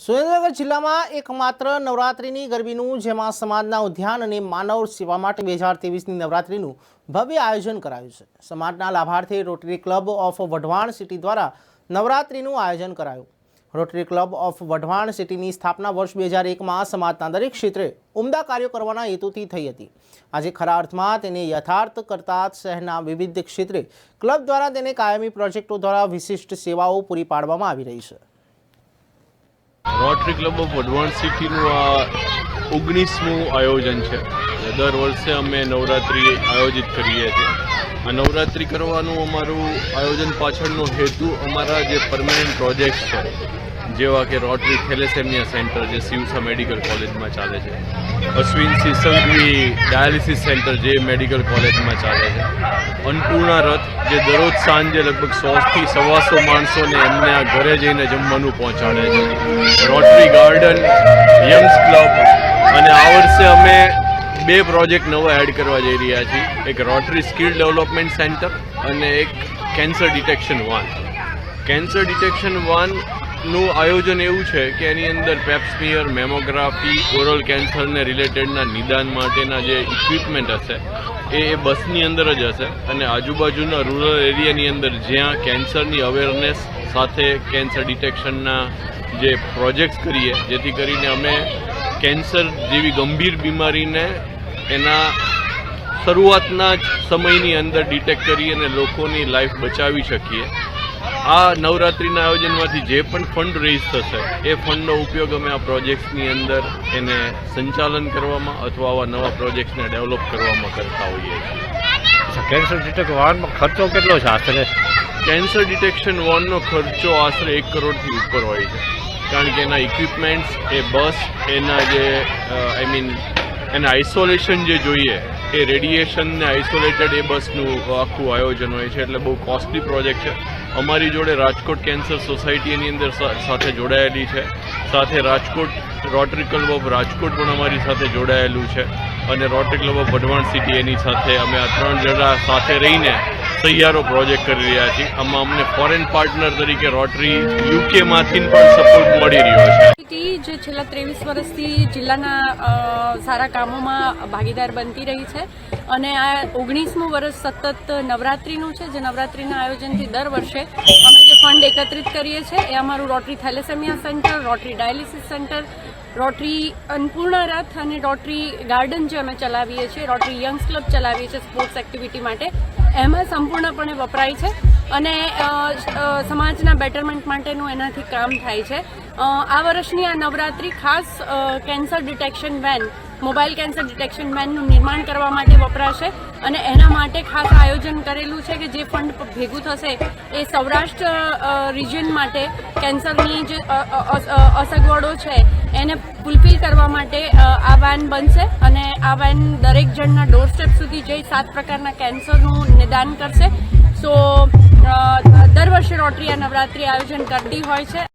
સુરેન્દ્રનગર જિલ્લામાં એકમાત્ર નવરાત્રિની ગરબીનું, જેમાં સમાજના ઉદ્યાન અને માનવ સેવા માટે બે હજાર ત્રેવીસની નવરાત્રિનું ભવ્ય આયોજન કરાયું છે. સમાજના લાભાર્થી Rotary Club of Wadhwan City દ્વારા નવરાત્રિનું આયોજન કરાયું. રોટરી ક્લબ ઓફ વઢવાણ સિટીની સ્થાપના વર્ષ બે હજાર એકમાં સમાજના દરેક ક્ષેત્રે ઉમદા કાર્યો કરવાના હેતુથી થઈ હતી. આજે ખરા અર્થમાં તેને યથાર્થ કરતા શહેરના વિવિધ ક્ષેત્રે ક્લબ દ્વારા તેને કાયમી પ્રોજેક્ટો દ્વારા વિશિષ્ટ સેવાઓ પૂરી પાડવામાં આવી રહી છે. રોટરી ક્લબ ઓફ વઢવાણ સિટીનું આ ઓગણીસમું આયોજન છે. દર વર્ષે અમે નવરાત્રિ આયોજિત કરીએ છીએ. આ નવરાત્રિ કરવાનું અમારું આયોજન પાછળનો હેતુ અમારા જે પરમેનન્ટ પ્રોજેક્ટ છે, જેવા કે રોટરી થેલેસેમિયા સેન્ટર જે સિવસા મેડિકલ કોલેજમાં ચાલે છે અશ્વિન સિસંગવી ડાયાલિસિસ સેન્ટર જે મેડિકલ કોલેજમાં ચાલે છે અન્નપૂર્ણા રથ જે દરરોજ સાંજે લગભગ સોથી સવાસો માણસોને એમને આ ઘરે જઈને જમવાનું પહોંચાડે છે. રોટરી ગાર્ડન યંગ્સ ક્લબ અને આ વર્ષે અમે બે પ્રોજેક્ટ નવા એડ કરવા જઈ રહ્યા છીએ. એક રોટરી સ્કિલ ડેવલપમેન્ટ સેન્ટર અને એક cancer detection van. Cancer detection વાનનું આયોજન એવું છે કે એની અંદર પેપ્સમિયર મેમોગ્રાફી, ઓરલ કેન્સરને રિલેટેડના નિદાન માટેના જે ઇક્વિપમેન્ટ હશે, એ એ બસની અંદર જ હશે. અને આજુબાજુના રૂરલ એરિયાની અંદર જ્યાં કેન્સરની અવેરનેસ સાથે કેન્સર ડિટેક્શનના જે પ્રોજેક્ટ્સ કરીએ, જેથી કરીને અમે કેન્સર જેવી ગંભીર બીમારીને એના શરૂઆતના જ સમયની અંદર ડિટેક્ટ કરી અને લોકોની લાઈફ બચાવી શકીએ. આ નવરાત્રિના આયોજનમાંથી જે પણ ફંડ રેઝ થશે એ ફંડનો ઉપયોગ અમે આ પ્રોજેક્ટ્સની અંદર એને સંચાલન કરવામાં અથવા આવા નવા પ્રોજેક્ટ્સને ડેવલપ કરવામાં કરતા હોઈએ છીએ. કેન્સર ડિટેક્ટ વાહનમાં ખર્ચો કેટલો છે આશરે? કેન્સર ડિટેક્શન વોનનો ખર્ચો આશરે એક કરોડથી ઉપર હોય છે. કારણ કે એના ઇક્વિપમેન્ટ્સ એ બસ એના જે આઈ મીન એના આઇસોલેશન જે જોઈએ, એ રેડિએશનને આઇસોલેટેડ એ બસનું આખું આયોજન હોય છે. એટલે બહુ કોસ્ટલી પ્રોજેક્ટ છે. અમારી જોડે રાજકોટ કેન્સર સોસાયટી એની અંદર સાથે જોડાયેલી છે. સાથે Rajkot Rotary Club of Rajkot પણ અમારી સાથે જોડાયેલું છે. અને Rotary Club of Wadhwan City એની સાથે અમે આ ત્રણ જણા સાથે રહીને સહિયારો પ્રોજેક્ટ કરી રહ્યા છીએ. આમાં અમને ફોરેન પાર્ટનર તરીકે રોટરી યુકેમાંથી પણ સપોર્ટ મળી રહ્યો છે. જે છેલ્લા ત્રેવીસ વર્ષથી જિલ્લાના સારા કામોમાં ભાગીદાર બનતી રહી છે. અને આ ઓગણીસમું વર્ષ સતત નવરાત્રિનું છે, જે નવરાત્રિના આયોજનથી દર વર્ષે અમે જે ફંડ એકત્રિત કરીએ છીએ, એ અમારું Rotary thalassemia centre Rotary dialysis centre Rotary Annapurna Rath અને રોટરી ગાર્ડન જે અમે ચલાવીએ છીએ રોટરી યંગ્સ ક્લબ ચલાવીએ છીએ સ્પોર્ટ્સ એક્ટિવિટી માટે. એમાં સંપૂર્ણપણે વપરાય છે અને સમાજના બેટરમેન્ટ માટેનું એનાથી કામ થાય છે. આ વર્ષની આ નવરાત્રી ખાસ cancer detection van mobile cancer detection વેનનું નિર્માણ કરવા માટે વપરાશે અને એના માટે ખાસ આયોજન કરેલું છે કે જે ફંડ ભેગું થશે એ સૌરાષ્ટ્ર રિજિયન માટે કેન્સરની જે અસગવડો છે એને ફૂલફિલ કરવા માટે આ વેન બનશે અને આ વેન દરેક જણના ડોર સ્ટેપ સુધી જઈ સાત પ્રકારના કેન્સરનું નિદાન કરશે. સો દર વર્ષે રોટરી આ નવરાત્રિ આયોજન કરતી હોય છે.